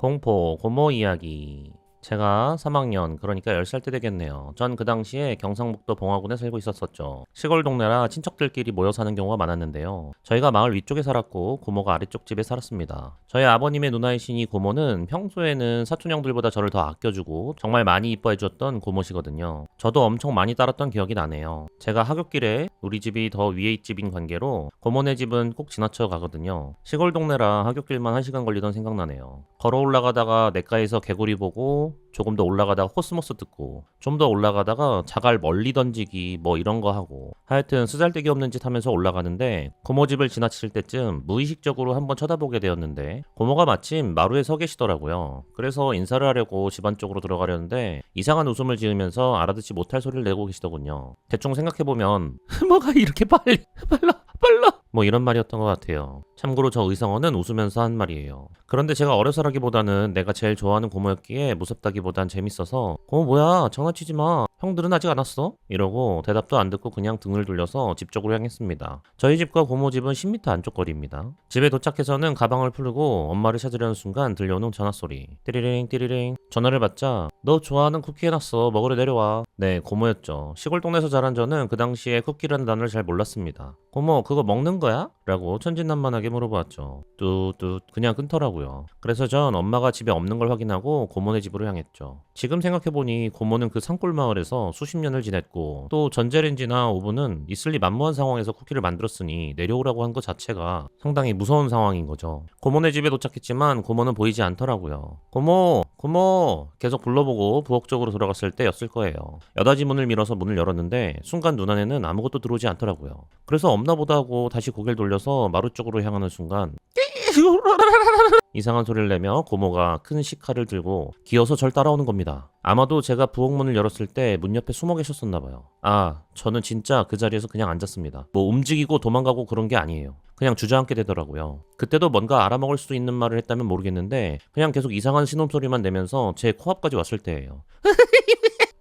공포 고모 이야기 제가 3학년 그러니까 10살 때 되겠네요. 전 그 당시에 경상북도 봉화군에 살고 있었었죠. 시골 동네라 친척들끼리 모여 사는 경우가 많았는데요. 저희가 마을 위쪽에 살았고 고모가 아래쪽 집에 살았습니다. 저희 아버님의 누나이신 이 고모는 평소에는 사촌 형들보다 저를 더 아껴주고 정말 많이 이뻐해줬던 고모시거든요. 저도 엄청 많이 따랐던 기억이 나네요. 제가 하굣길에 우리 집이 더 위에 집인 관계로 고모네 집은 꼭 지나쳐 가거든요. 시골 동네라 하굣길만 1시간 걸리던 생각나네요. 걸어 올라가다가 냇가에서 개구리 보고 조금 더 올라가다가 코스모스 듣고 좀 더 올라가다가 자갈 멀리 던지기 뭐 이런 거 하고 하여튼 쓰잘데기 없는 짓 하면서 올라가는데 고모 집을 지나칠 때쯤 무의식적으로 한번 쳐다보게 되었는데 고모가 마침 마루에 서 계시더라고요. 그래서 인사를 하려고 집 안 쪽으로 들어가려는데 이상한 웃음을 지으면서 알아듣지 못할 소리를 내고 계시더군요. 대충 생각해보면 뭐가 이렇게 빨리 빨라 빨라 뭐 이런 말이었던 것 같아요. 참고로 저 의성어는 웃으면서 한 말이에요. 그런데 제가 어려서라기보다는 내가 제일 좋아하는 고모였기에 무섭다기보단 재밌어서 고모 뭐야 장난치지 마 형들은 아직 안 왔어? 이러고 대답도 안 듣고 그냥 등을 돌려서 집 쪽으로 향했습니다. 저희 집과 고모 집은 10m 안쪽 거리입니다. 집에 도착해서는 가방을 풀고 엄마를 찾으려는 순간 들려오는 전화 소리 띠리링 띠리링 전화를 받자 너 좋아하는 쿠키 해놨어 먹으러 내려와 네 고모였죠. 시골 동네에서 자란 저는 그 당시에 쿠키라는 단어를 잘 몰랐습니다. 고모 그거 먹는 거야? 라고 천진난만하게 물어보았죠. 뚜뚜 그냥 끊더라고요. 그래서 전 엄마가 집에 없는 걸 확인하고 고모네 집으로 향했죠. 지금 생각해보니 고모는 그 산골 마을에서 수십 년을 지냈고 또 전자레인지나 오븐은 있을 리 만무한 상황에서 쿠키를 만들었으니 내려오라고 한 것 자체가 상당히 무서운 상황인 거죠. 고모네 집에 도착했지만 고모는 보이지 않더라고요. 고모, 고모 계속 불러보고 부엌 쪽으로 들어갔을 때였을 거예요. 여닫이 문을 밀어서 문을 열었는데 순간 눈 안에는 아무것도 들어오지 않더라고요. 그래서 없나 보다 하고 다시 고개를 돌려서 마루 쪽으로 향하는 순간 이상한 소리를 내며 고모가 큰 식칼을 들고 기어서 절 따라오는 겁니다. 아마도 제가 부엌 문을 열었을 때 문 옆에 숨어 계셨었나 봐요. 아, 저는 진짜 그 자리에서 그냥 앉았습니다. 뭐 움직이고 도망가고 그런 게 아니에요. 그냥 주저앉게 되더라고요. 그때도 뭔가 알아먹을 수 있는 말을 했다면 모르겠는데 그냥 계속 이상한 신음소리만 내면서 제 코앞까지 왔을 때예요.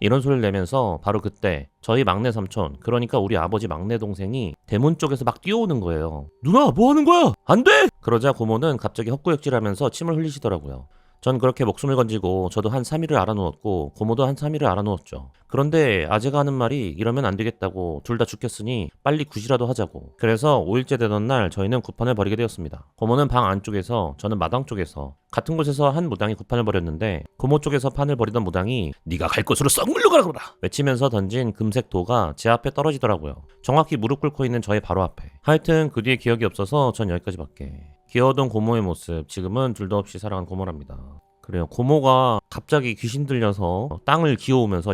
이런 소리를 내면서 바로 그때 저희 막내 삼촌 그러니까 우리 아버지 막내 동생이 대문 쪽에서 막 뛰어오는 거예요. 누나 뭐 하는 거야? 안 돼! 그러자 고모는 갑자기 헛구역질하면서 침을 흘리시더라고요. 전 그렇게 목숨을 건지고 저도 한 3일을 알아누웠고 고모도 한 3일을 알아누웠죠. 그런데 아재가 하는 말이 이러면 안 되겠다고 둘 다 죽겠으니 빨리 굿이라도 하자고. 그래서 5일째 되던 날 저희는 굿판을 벌이게 되었습니다. 고모는 방 안쪽에서 저는 마당 쪽에서 같은 곳에서 한 무당이 굿판을 벌였는데 고모 쪽에서 판을 벌이던 무당이 네가 갈 곳으로 썩 물러가라 외치면서 던진 금색 도가 제 앞에 떨어지더라고요. 정확히 무릎 꿇고 있는 저의 바로 앞에. 하여튼 그 뒤에 기억이 없어서 전 여기까지밖에. 귀여웠던 고모의 모습 지금은 둘도 없이 살아간 고모랍니다. 그래요. 고모가 갑자기 귀신 들려서 땅을 기어오면서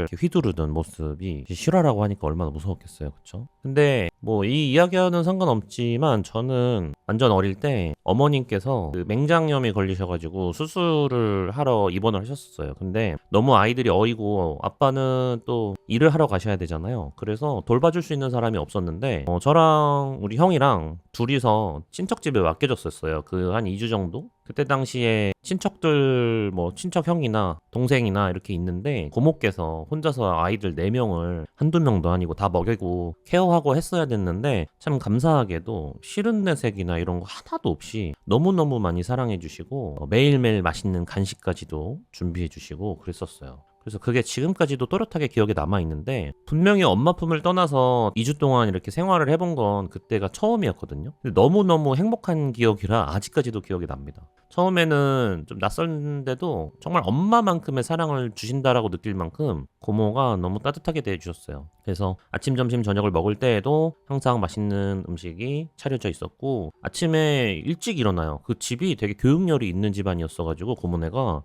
이렇게 휘두르던 모습이 실화라고 하니까 얼마나 무서웠겠어요. 그쵸? 근데 뭐 이 이야기와는 상관없지만 저는 완전 어릴 때 어머님께서 그 맹장염이 걸리셔가지고 수술을 하러 입원을 하셨었어요. 근데 너무 아이들이 어리고 아빠는 또 일을 하러 가셔야 되잖아요. 그래서 돌봐줄 수 있는 사람이 없었는데 어, 저랑 우리 형이랑 둘이서 친척집에 맡겨줬었어요. 그 한 2주 정도? 그때 당시에 친척들 뭐 친척 형이나 동생이나 이렇게 있는데 고모께서 혼자서 아이들 4명을 한두 명도 아니고 다 먹이고 케어하고 했어야 됐는데 참 감사하게도 싫은 내색이나 이런 거 하나도 없이 너무너무 많이 사랑해 주시고 어, 매일매일 맛있는 간식까지도 준비해 주시고 그랬었어요. 그래서 그게 지금까지도 또렷하게 기억에 남아 있는데 분명히 엄마 품을 떠나서 2주 동안 이렇게 생활을 해본 건 그때가 처음이었거든요. 너무너무 행복한 기억이라 아직까지도 기억이 납니다. 처음에는 좀 낯설는데도 정말 엄마만큼의 사랑을 주신다라고 느낄 만큼 고모가 너무 따뜻하게 대해주셨어요. 그래서 아침, 점심, 저녁을 먹을 때에도 항상 맛있는 음식이 차려져 있었고 아침에 일찍 일어나요. 그 집이 되게 교육열이 있는 집안이었어가지고 고모네가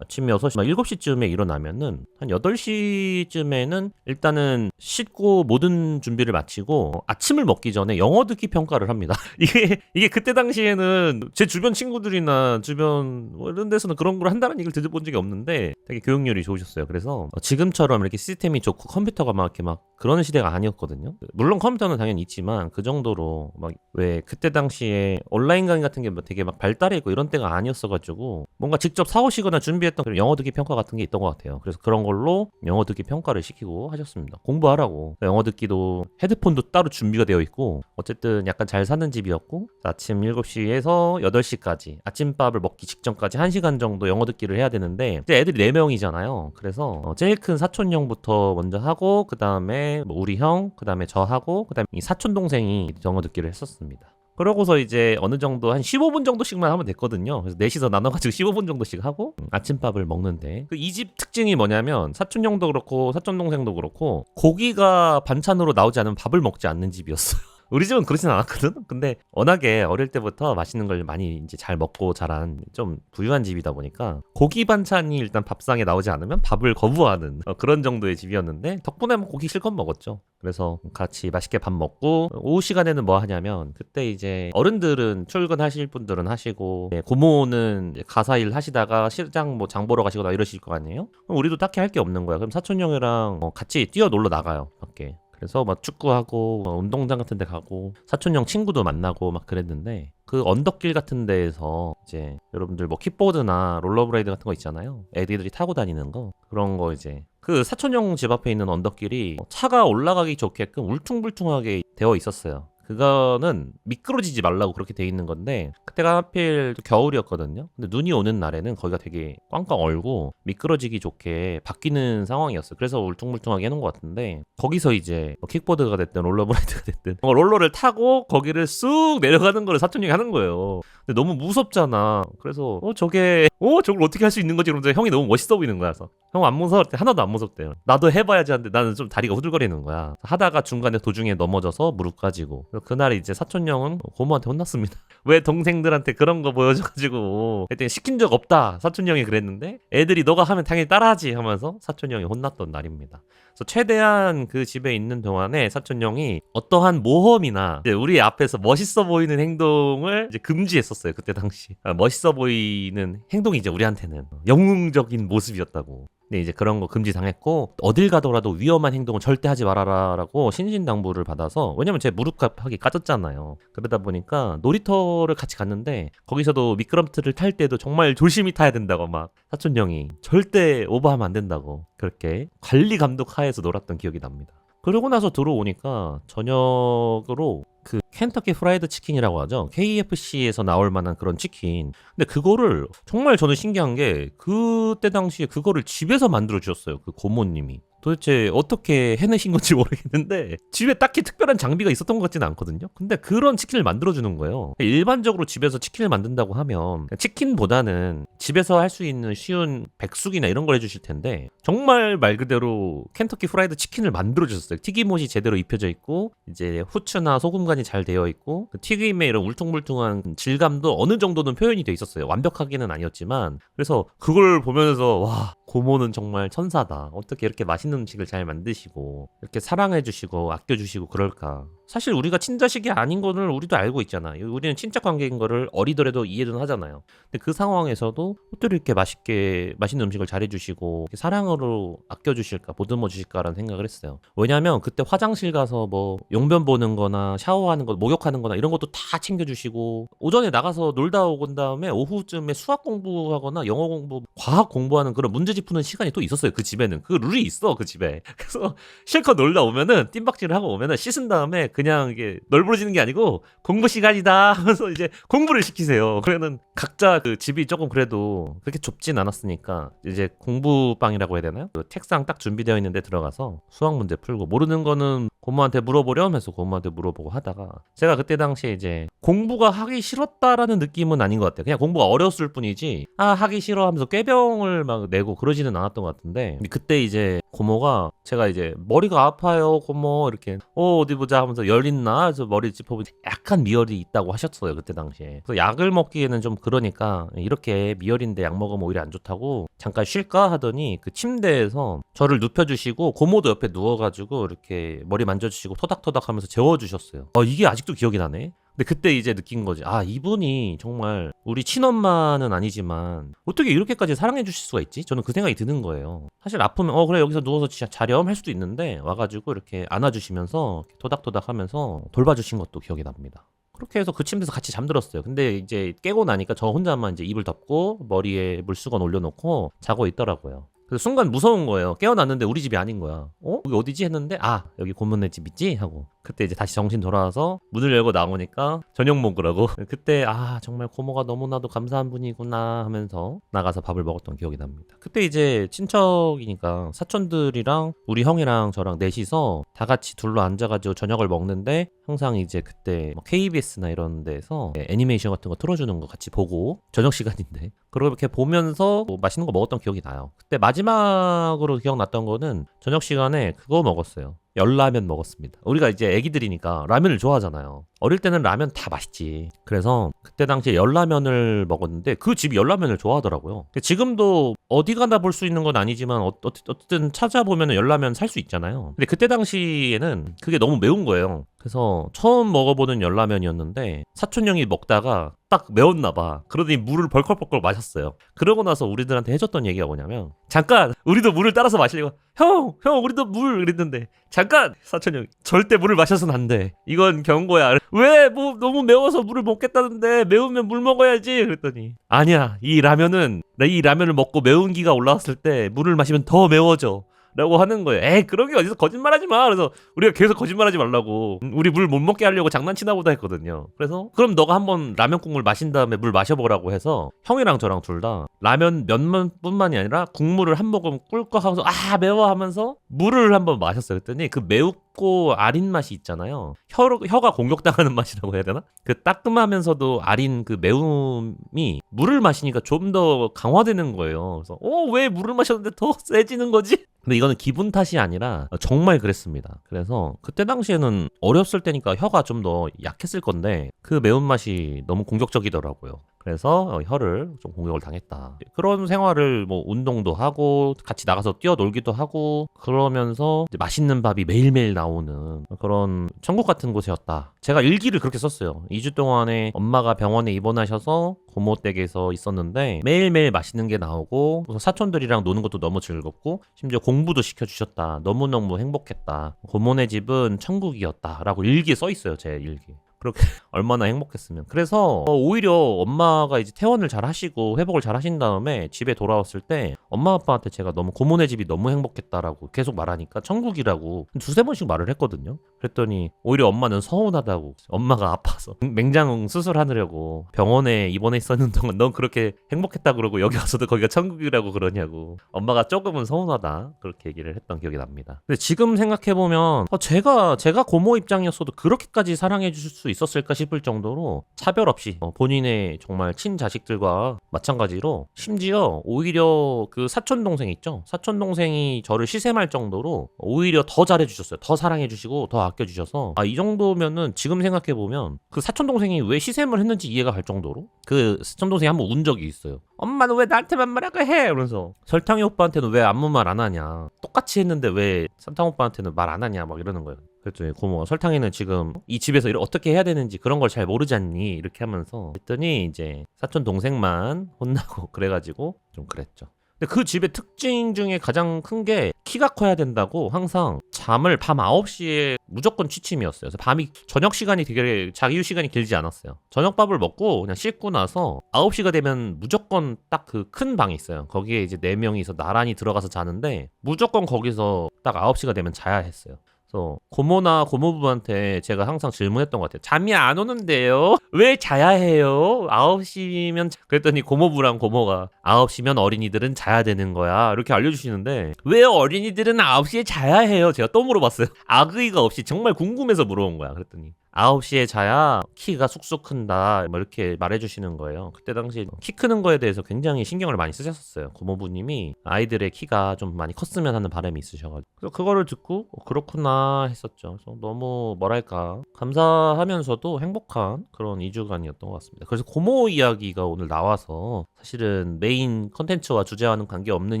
아침 6시, 막 7시쯤에 일어나면은 한 8시쯤에는 일단은 씻고 모든 준비를 마치고 아침을 먹기 전에 영어 듣기 평가를 합니다. 이게 이게 그때 당시에는 제 주변 친구들이나 주변 뭐 이런 데서는 그런 걸 한다는 얘기를 들어본 적이 없는데 되게 교육열이 좋으셨어요. 그래서 지금처럼 이렇게 시스템이 좋고 컴퓨터가 막 이렇게 막 그런 시대가 아니었거든요. 물론 컴퓨터는 당연히 있지만 그 정도로 막 왜 그때 당시에 온라인 강의 같은 게뭐 되게 막 발달해 있고 이런 때가 아니었어가지고 뭔가 직접 사오시거나 준비했 던 준비했던 그런 영어 듣기 평가 같은 게 있던 것 같아요. 그래서 그런 걸로 영어 듣기 평가를 시키고 하셨습니다. 공부하라고. 영어 듣기도 헤드폰도 따로 준비가 되어 있고 어쨌든 약간 잘 사는 집이었고 아침 7시에서 8시까지 아침밥을 먹기 직전까지 1시간 정도 영어 듣기를 해야 되는데 이제 애들이 4명이잖아요. 그래서 어, 제일 큰 사촌 형부터 먼저 하고 그 다음에 우리 형, 그 다음에 저 하고 그 다음에 이 사촌 동생이 영어 듣기를 했었습니다. 그러고서 이제 어느 정도 한 15분 정도씩만 하면 됐거든요. 그래서 넷이서 나눠가지고 15분 정도씩 하고 음, 아침밥을 먹는데 그 이 집 특징이 뭐냐면 사촌 형도 그렇고 사촌 동생도 그렇고 고기가 반찬으로 나오지 않으면 밥을 먹지 않는 집이었어요. 우리 집은 그렇진 않았거든. 근데 워낙에 어릴 때부터 맛있는 걸 많이 이제 잘 먹고 자란 좀 부유한 집이다 보니까 고기 반찬이 일단 밥상에 나오지 않으면 밥을 거부하는 어, 그런 정도의 집이었는데 덕분에 뭐 고기 실컷 먹었죠. 그래서 같이 맛있게 밥 먹고 오후 시간에는 뭐 하냐면 그때 이제 어른들은 출근하실 분들은 하시고 네, 고모는 가사 일 하시다가 시장 뭐 장 보러 가시거나 이러실 거 아니에요? 그럼 우리도 딱히 할 게 없는 거야. 그럼 사촌 형이랑 어, 같이 뛰어 놀러 나가요 밖에. 그래서 막 축구하고 뭐 운동장 같은 데 가고 사촌 형 친구도 만나고 막 그랬는데 그 언덕길 같은 데에서 이제 여러분들 뭐 킥보드나 롤러브레이드 같은 거 있잖아요. 애기들이 타고 다니는 거 그런 거 이제 그 사촌 형 집 앞에 있는 언덕길이 차가 올라가기 좋게끔 울퉁불퉁하게 되어 있었어요. 그거는 미끄러지지 말라고 그렇게 돼 있는 건데 그때가 하필 또 겨울이었거든요. 근데 눈이 오는 날에는 거기가 되게 꽝꽝 얼고 미끄러지기 좋게 바뀌는 상황이었어요. 그래서 울퉁불퉁하게 해놓은 것 같은데 거기서 이제 뭐 킥보드가 됐든 롤러브레이드가 됐든 뭔가 롤러를 타고 거기를 쑥 내려가는 거를 사촌 형이 하는 거예요. 근데 너무 무섭잖아. 그래서 어 저게 어 저걸 어떻게 할 수 있는 거지? 그러면서 형이 너무 멋있어 보이는 거야. 그래서 형 안 무서울 때 하나도 안 무섭대요. 나도 해봐야지 하는데 나는 좀 다리가 후들거리는 거야. 하다가 중간에 도중에 넘어져서 무릎 까지고 그날 이제 사촌 형은 고모한테 혼났습니다. 왜 동생들한테 그런 거 보여줘가지고 그랬더니 시킨 적 없다. 사촌 형이 그랬는데 애들이 너가 하면 당연히 따라하지 하면서 사촌 형이 혼났던 날입니다. 그래서 최대한 그 집에 있는 동안에 사촌 형이 어떠한 모험이나 우리 앞에서 멋있어 보이는 행동을 이제 금지했었어요. 그때 당시 아, 멋있어 보이는 행동이 이제 우리한테는 영웅적인 모습이었다고. 근데 이제 그런 거 금지 당했고 어딜 가더라도 위험한 행동은 절대 하지 말아라라고 신신당부를 받아서 왜냐면 제 무릎값하기 까졌잖아요. 그러다 보니까 놀이터를 같이 갔는데 거기서도 미끄럼틀을 탈 때도 정말 조심히 타야 된다고 막 사촌 형이 절대 오버하면 안 된다고 그렇게 관리 감독 하에서 놀았던 기억이 납니다. 그러고 나서 들어오니까 저녁으로 그 켄터키 프라이드 치킨이라고 하죠. KFC에서 나올 만한 그런 치킨. 근데 그거를 정말 저는 신기한 게 그때 당시에 그거를 집에서 만들어 주셨어요. 그 고모님이. 도대체 어떻게 해내신 건지 모르겠는데 집에 딱히 특별한 장비가 있었던 것 같지는 않거든요. 근데 그런 치킨을 만들어 주는 거예요. 일반적으로 집에서 치킨을 만든다고 하면 치킨보다는 집에서 할 수 있는 쉬운 백숙이나 이런 걸 해주실 텐데 정말 말 그대로 켄터키 프라이드 치킨을 만들어 주셨어요. 튀김옷이 제대로 입혀져 있고 이제 후추나 소금 간이 잘 되어 있고 그 튀김의 이런 울퉁불퉁한 질감도 어느 정도는 표현이 돼 있었어요. 완벽하게는 아니었지만 그래서 그걸 보면서 와 고모는 정말 천사다. 어떻게 이렇게 맛있는 음식을 잘 만드시고 이렇게 사랑해 주시고 아껴 주시고 그럴까. 사실 우리가 친자식이 아닌 거는 우리도 알고 있잖아. 우리는 친척 관계인 거를 어리더라도 이해는 하잖아요. 근데 그 상황에서도 어떻게 이렇게 맛있게 맛있는 음식을 잘해주시고 사랑으로 아껴주실까 보듬어 주실까라는 생각을 했어요. 왜냐하면 그때 화장실 가서 뭐 용변 보는 거나 샤워하는 거 목욕하는 거나 이런 것도 다 챙겨주시고 오전에 나가서 놀다 오건 다음에 오후쯤에 수학 공부하거나 영어 공부 과학 공부하는 그런 문제집 푸는 시간이 또 있었어요. 그 집에는 그 룰이 있어 그 집에. 그래서 실컷 놀다 오면은 뜀박질을 하고 오면은 씻은 다음에 그냥 이게 널브러지는 게 아니고 공부 시간이다 하면서 이제 공부를 시키세요. 그러면은 각자 그 집이 조금 그래도 그렇게 좁진 않았으니까 이제 공부방이라고 해야 되나요? 그 책상 딱 준비되어 있는데 들어가서 수학 문제 풀고 모르는 거는 고모한테 물어보렴 해서 고모한테 물어보고 하다가 제가 그때 당시에 이제 공부가 하기 싫었다라는 느낌은 아닌 것 같아요. 그냥 공부가 어려웠을 뿐이지 아 하기 싫어 하면서 꾀병을 막 내고 그러지는 않았던 것 같은데 그때 이제 고모가 제가 이제 머리가 아파요 고모. 이렇게 어 어디 보자 하면서 열 있나? 그래서 머리 짚어보니 약간 미열이 있다고 하셨어요 그때 당시에. 그래서 약을 먹기에는 좀 그러니까 이렇게 미열인데 약 먹으면 오히려 안 좋다고 잠깐 쉴까? 하더니 그 침대에서 저를 눕혀주시고 고모도 옆에 누워가지고 이렇게 머리 만 져주시고 토닥토닥 하면서 재워주셨어요 어 이게 아직도 기억이 나네 근데 그때 이제 느낀 거지. 아, 이분이 정말 우리 친엄마는 아니지만 어떻게 이렇게까지 사랑해 주실 수가 있지? 저는 그 생각이 드는 거예요. 사실 아프면 어 그래 여기서 누워서 진짜 자렴 할 수도 있는데 와가지고 이렇게 안아주시면서 토닥토닥 하면서 돌봐주신 것도 기억이 납니다. 그렇게 해서 그 침대에서 같이 잠들었어요. 근데 이제 깨고 나니까 저 혼자만 이제 이불 덮고 머리에 물수건 올려놓고 자고 있더라고요. 그래서 순간 무서운 거예요. 깨어났는데 우리 집이 아닌 거야. 어? 여기 어디지 했는데 아 여기 고모네 집 있지 하고 그때 이제 다시 정신 돌아와서 문을 열고 나오니까 저녁 먹으라고 그때 아 정말 고모가 너무나도 감사한 분이구나 하면서 나가서 밥을 먹었던 기억이 납니다. 그때 이제 친척이니까 사촌들이랑 우리 형이랑 저랑 넷이서 다 같이 둘러 앉아가지고 저녁을 먹는데 항상 이제 그때 뭐 KBS나 이런 데서 애니메이션 같은 거 틀어주는 거 같이 보고 저녁 시간인데 그렇게 보면서 뭐 맛있는 거 먹었던 기억이 나요. 그때 마지막으로 기억났던 거는 저녁 시간에 그거 먹었어요. 열라면 먹었습니다. 우리가 이제 애기들이니까 라면을 좋아하잖아요. 어릴 때는 라면 다 맛있지. 그래서 그때 당시에 열라면을 먹었는데 그 집이 열라면을 좋아하더라고요. 지금도 어디 가나 볼 수 있는 건 아니지만 어, 어, 어쨌든 찾아보면 열라면 살 수 있잖아요. 근데 그때 당시에는 그게 너무 매운 거예요. 그래서 처음 먹어보는 열라면이었는데 사촌 형이 먹다가 딱 매웠나 봐. 그러더니 물을 벌컥벌컥 마셨어요. 그러고 나서 우리들한테 해줬던 얘기가 뭐냐면 잠깐 우리도 물을 따라서 마시려고 형, 형 우리도 물 그랬는데 잠깐 사촌 형 절대 물을 마셔서는 안 돼. 이건 경고야. 왜 뭐 너무 매워서 물을 먹겠다는데 매우면 물 먹어야지 그랬더니 아니야 이 라면은 나이 라면을 먹고 매운 기가 올라왔을 때 물을 마시면 더 매워져. 라고 하는 거예요. 에이, 그런 게 어디서 거짓말하지 마. 그래서 우리가 계속 거짓말하지 말라고. 음, 우리 물 못 먹게 하려고 장난치나 보다 했거든요. 그래서 그럼 너가 한번 라면 국물 마신 다음에 물 마셔보라고 해서 형이랑 저랑 둘 다 라면 면만뿐만이 아니라 국물을 한 모금 꿀꺽 하면서 아 매워 하면서 물을 한번 마셨어요. 그랬더니 그 매우 고 아린 맛이 있잖아요. 혀, 혀가 공격당하는 맛이라고 해야 되나? 그 따끔하면서도 아린 그 매움이 물을 마시니까 좀 더 강화되는 거예요. 그래서 어 왜 물을 마셨는데 더 세지는 거지? 근데 이거는 기분 탓이 아니라 정말 그랬습니다. 그래서 그때 당시에는 어렸을 때니까 혀가 좀 더 약했을 건데 그 매운맛이 너무 공격적이더라고요. 그래서 어, 혀를 좀 공격을 당했다. 그런 생활을 뭐 운동도 하고 같이 나가서 뛰어놀기도 하고 그러면서 맛있는 밥이 매일매일 나오는 그런 천국 같은 곳이었다. 제가 일기를 그렇게 썼어요. 2주 동안에 엄마가 병원에 입원하셔서 고모 댁에서 있었는데 매일매일 맛있는 게 나오고 사촌들이랑 노는 것도 너무 즐겁고 심지어 공부도 시켜주셨다. 너무너무 행복했다. 고모네 집은 천국이었다라고 일기에 써 있어요. 제 일기. 그렇게 얼마나 행복했으면. 그래서 어, 오히려 엄마가 이제 퇴원을 잘 하시고 회복을 잘 하신 다음에 집에 돌아왔을 때 엄마 아빠한테 제가 너무 고모네 집이 너무 행복했다라고 계속 말하니까 천국이라고 두세 번씩 말을 했거든요. 그랬더니 오히려 엄마는 서운하다고 엄마가 아파서 맹장 수술하느라고 병원에 입원해 있었는 동안 넌 그렇게 행복했다 그러고 여기 와서도 거기가 천국이라고 그러냐고 엄마가 조금은 서운하다 그렇게 얘기를 했던 기억이 납니다. 근데 지금 생각해 보면 어, 제가 제가 고모 입장이었어도 그렇게까지 사랑해 주실 수 있었을까 싶을 정도로 차별 없이 어, 본인의 정말 친자식들과 마찬가지로 심지어 오히려 그 사촌 동생 있죠? 사촌 동생이 저를 시샘할 정도로 오히려 더 잘해 주셨어요. 더 사랑해 주시고 더 아껴 주셔서. 아 이 정도면은 지금 생각해 보면 그 사촌 동생이 왜 시샘을 했는지 이해가 갈 정도로 그 사촌 동생이 한번 운 적이 있어요 엄마는 왜 나한테만 말하고 해? 이러면서 설탕이 오빠한테는 왜 아무 말 안 하냐? 똑같이 했는데 왜 설탕 오빠한테는 말 안 하냐? 막 이러는 거예요 그랬더니 고모가 설탕이는 지금 이 집에서 어떻게 해야 되는지 그런 걸 잘 모르지 않니 이렇게 하면서 했더니 이제 사촌 동생만 혼나고 그래가지고 좀 그랬죠. 근데 그 집의 특징 중에 가장 큰 게 키가 커야 된다고 항상 잠을 밤 9시에 무조건 취침이었어요. 그래서 밤이 저녁 시간이 되게 자기 휴 시간이 길지 않았어요. 저녁밥을 먹고 그냥 씻고 나서 9시가 되면 무조건 딱 그 큰 방이 있어요. 거기에 이제 4명이서 나란히 들어가서 자는데 무조건 거기서 딱 9시가 되면 자야 했어요. 그래서 고모나 고모부한테 제가 항상 질문했던 것 같아요. 잠이 안 오는데요? 왜 자야 해요? 9시면 그랬더니 고모부랑 고모가 9시면 어린이들은 자야 되는 거야. 이렇게 알려주시는데 왜 어린이들은 9시에 자야 해요? 제가 또 물어봤어요. 악의가 없이 정말 궁금해서 물어본 거야. 그랬더니 9시에 자야 키가 쑥쑥 큰다. 뭐 이렇게 말해주시는 거예요. 그때 당시 키 크는 거에 대해서 굉장히 신경을 많이 쓰셨었어요. 고모부님이 아이들의 키가 좀 많이 컸으면 하는 바람이 있으셔가지고. 그래서 그거를 듣고 어, 그렇구나 했었죠. 그래서 너무 뭐랄까 감사하면서도 행복한 그런 2주간이었던 것 같습니다. 그래서 고모 이야기가 오늘 나와서 사실은 메인 컨텐츠와 주제와는 관계없는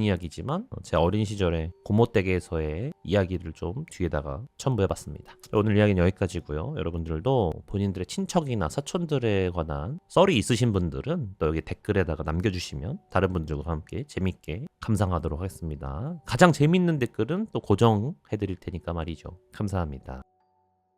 이야기지만 제 어린 시절의 고모 댁에서의 이야기를 좀 뒤에다가 첨부해봤습니다. 오늘 이야기는 여기까지고요. 여러 분들도 본인들의 친척이나 사촌들에 관한 썰이 있으신 분들은 또 여기 댓글에다가 남겨주시면 다른 분들과 함께 재밌게 감상하도록 하겠습니다. 가장 재밌는 댓글은 또 고정해드릴 테니까 말이죠. 감사합니다.